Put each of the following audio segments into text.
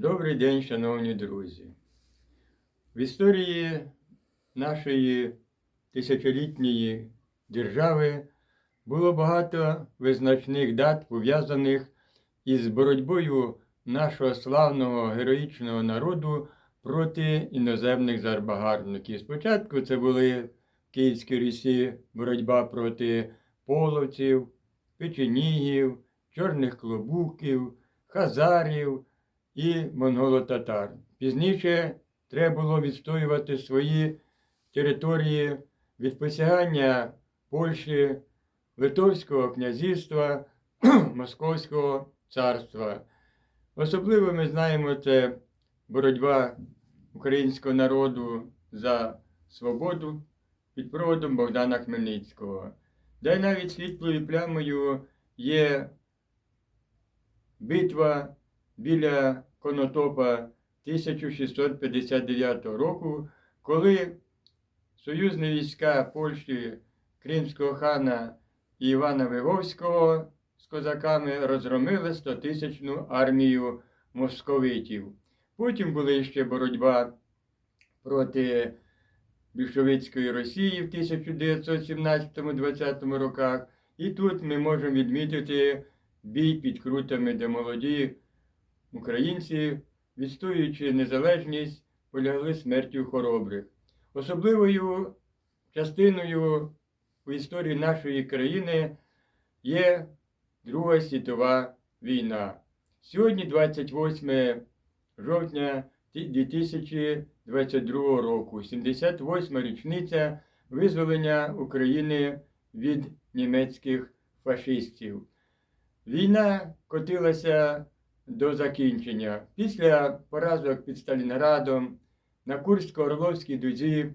Добрий день, шановні друзі. В історії нашої тисячолітньої держави було багато визначних дат, пов'язаних із боротьбою нашого славного героїчного народу проти іноземних зарбагарників. Спочатку це були в Київській Русі боротьба проти половців, печенігів, чорних клобуків, хазарів і монголо-татар. Пізніше треба було відстоювати свої території від посягання Польщі, Литовського князівства, Московського царства. Особливо ми знаємо це боротьба українського народу за свободу під проводом Богдана Хмельницького. Де навіть світлою плямою є битва біля Конотопа 1659 року, коли союзні війська Польщі, Кримського хана Івана Виговського з козаками розгромили 100-тисячну армію московитів. Потім була ще боротьба проти більшовицької Росії в 1917-20 роках. І тут ми можемо відмітити бій під крутами, де молоді українці, відстоюючи незалежність, полягли смертю хоробрих. Особливою частиною у історії нашої країни є Друга світова війна. Сьогодні, 28 жовтня 2022 року, 78 річниця визволення України від німецьких фашистів. Війна котилася до закінчення. Після поразок під Сталінградом на Курсько-Орловській дузі,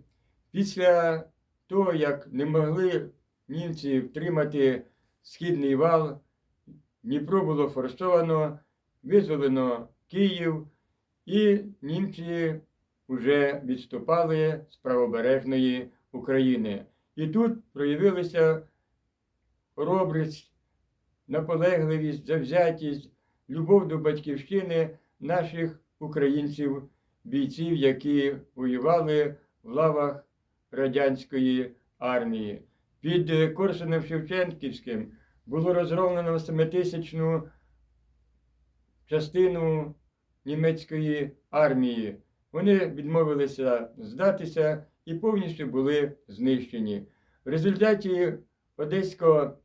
після того, як не могли німці втримати східний вал, Дніпро було форсовано, визволено Київ, і німці вже відступали з правобережної України. І тут проявилася хоробрість, наполегливість, завзятість, любов до батьківщини наших українців, бійців, які воювали в лавах радянської армії. Під Корсунем Шевченківським було розгромлено семитисячну частину німецької армії. Вони відмовилися здатися і повністю були знищені. В результаті Одеського,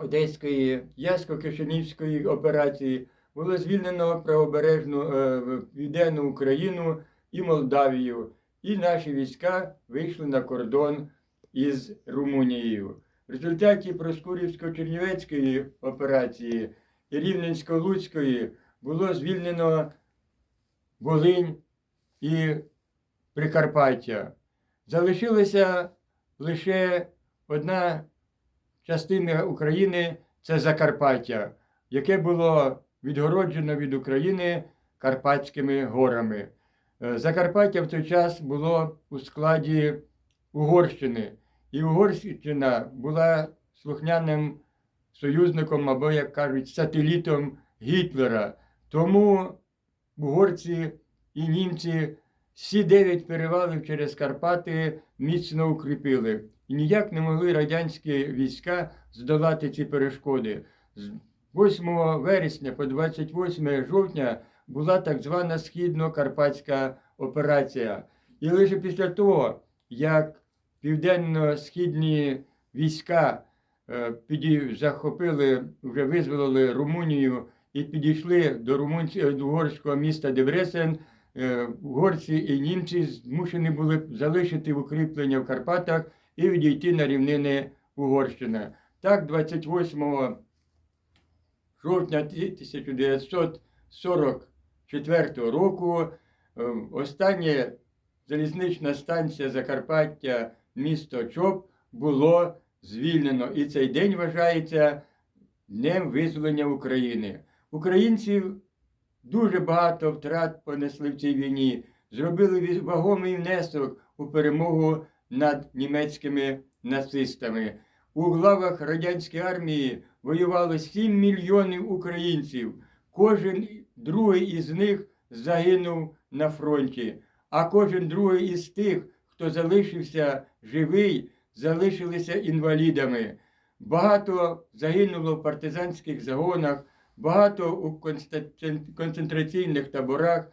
Одеської Ясько-Кишинівської операції було звільнено правобережну е, Південну Україну і Молдавію, і наші війська вийшли на кордон із Румунією. В результаті Проскурівсько-Чернівецької операції і Рівненсько-Луцької було звільнено Волинь і Прикарпаття. Залишилася лише одна частина України це Закарпаття, яке було відгороджено від України Карпатськими горами. Е, Закарпаття в той час було у складі Угорщини, і Угорщина була слухняним союзником або, як кажуть, сателітом Гітлера. Тому угорці і німці всі дев'ять перевалів через Карпати міцно укріпили. Ніяк не могли радянські війська здолати ці перешкоди. З 8 вересня по 28 жовтня була так звана Східно-Карпатська операція. І лише після того, як південно-східні війська е, захопили, вже визволили Румунію і підійшли до, румунського, угорського міста Дебресен, е, угорці і німці змушені були залишити укріплення в Карпатах і відійти на рівнини Угорщини. Так, 28 жовтня 1944 року е, остання залізнична станція Закарпаття, місто Чоп, було звільнено. І цей день вважається Днем визволення України. Українців дуже багато втрат понесли в цій війні, зробили вагомий внесок у перемогу над німецькими нацистами. У главах радянської армії воювало 7 мільйонів українців. Кожен другий із них загинув на фронті, а кожен другий із тих, хто залишився живий, залишилися інвалідами. Багато загинуло в партизанських загонах, багато у концентраційних таборах.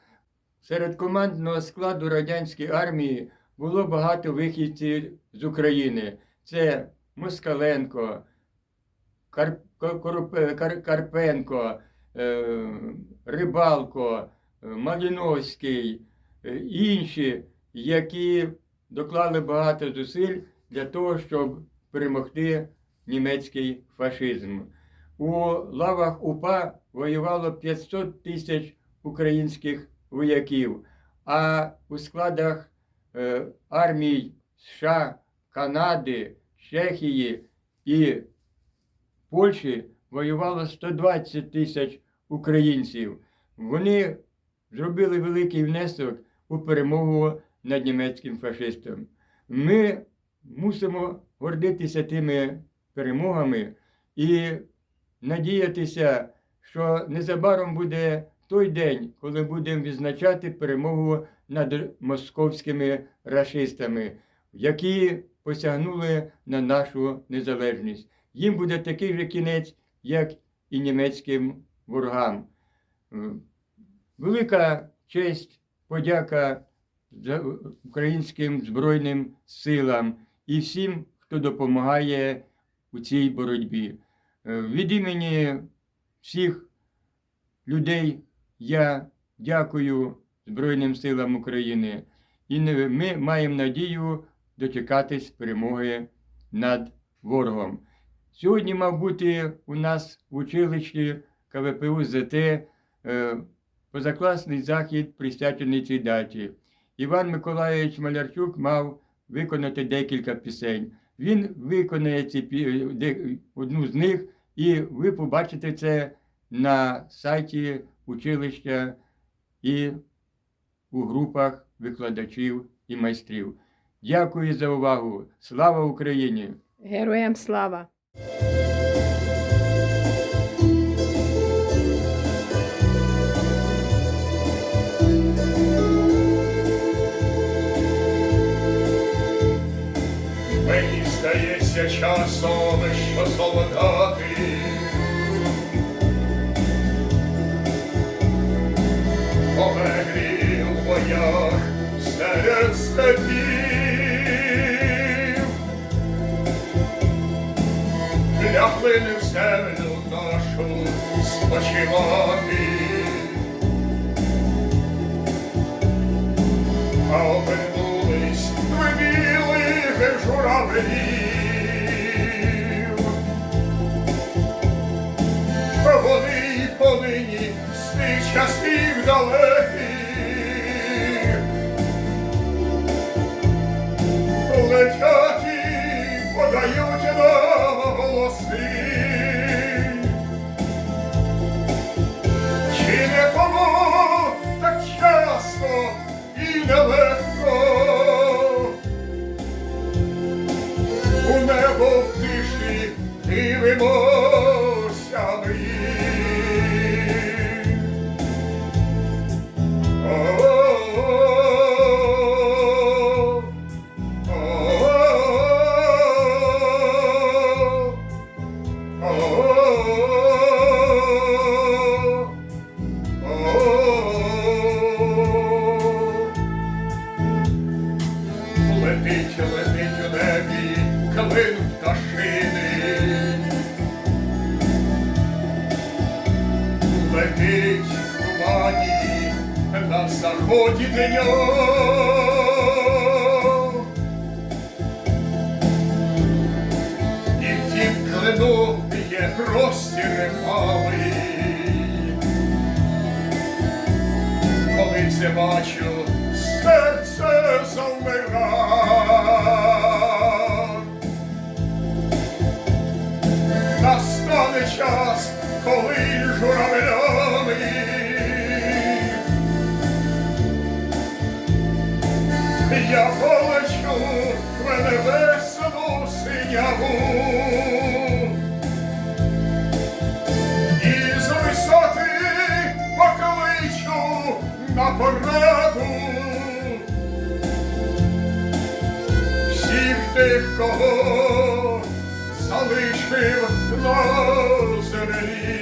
Серед командного складу радянської армії було багато вихідців з України. Це Москаленко, Кар... Кар... Карпенко, е... Рибалко, е, Маліновський, е, інші, які доклали багато зусиль для того, щоб перемогти німецький фашизм. У лавах УПА воювало 500 тисяч українських вояків, а у складах армій США, Канади, Чехії і Польщі воювало 120 тисяч українців. Вони зробили великий внесок у перемогу над німецьким фашистом. Ми мусимо гордитися тими перемогами і надіятися, що незабаром буде той день, коли будемо відзначати перемогу над московськими рашистами, які посягнули на нашу незалежність. Їм буде такий же кінець, як і німецьким ворогам. Е, Велика честь, подяка українським Збройним силам і всім, хто допомагає у цій боротьбі. Е, Від імені всіх людей я дякую Збройним силам України. І ми маємо надію дочекатись перемоги над ворогом. Сьогодні мав бути у нас в училищі КВПУ ЗТ е, позакласний захід, присвячений цій даті. Іван Миколайович Малярчук мав виконати декілька пісень. Він виконає ці, одну з них, і ви побачите це на сайті училища і у групах викладачів і майстрів. Дякую за увагу. Слава Україні! Героям слава! Мені здається часом, що солдати Боях серед степів. Лягли не в землю нашу спочивати. А обернулись в білих журавлів. Вони й понині з тих часів далеких заході дня. І в тім клину є простіри малий. Коли це бачу, серце завмира. кого залишив на землі.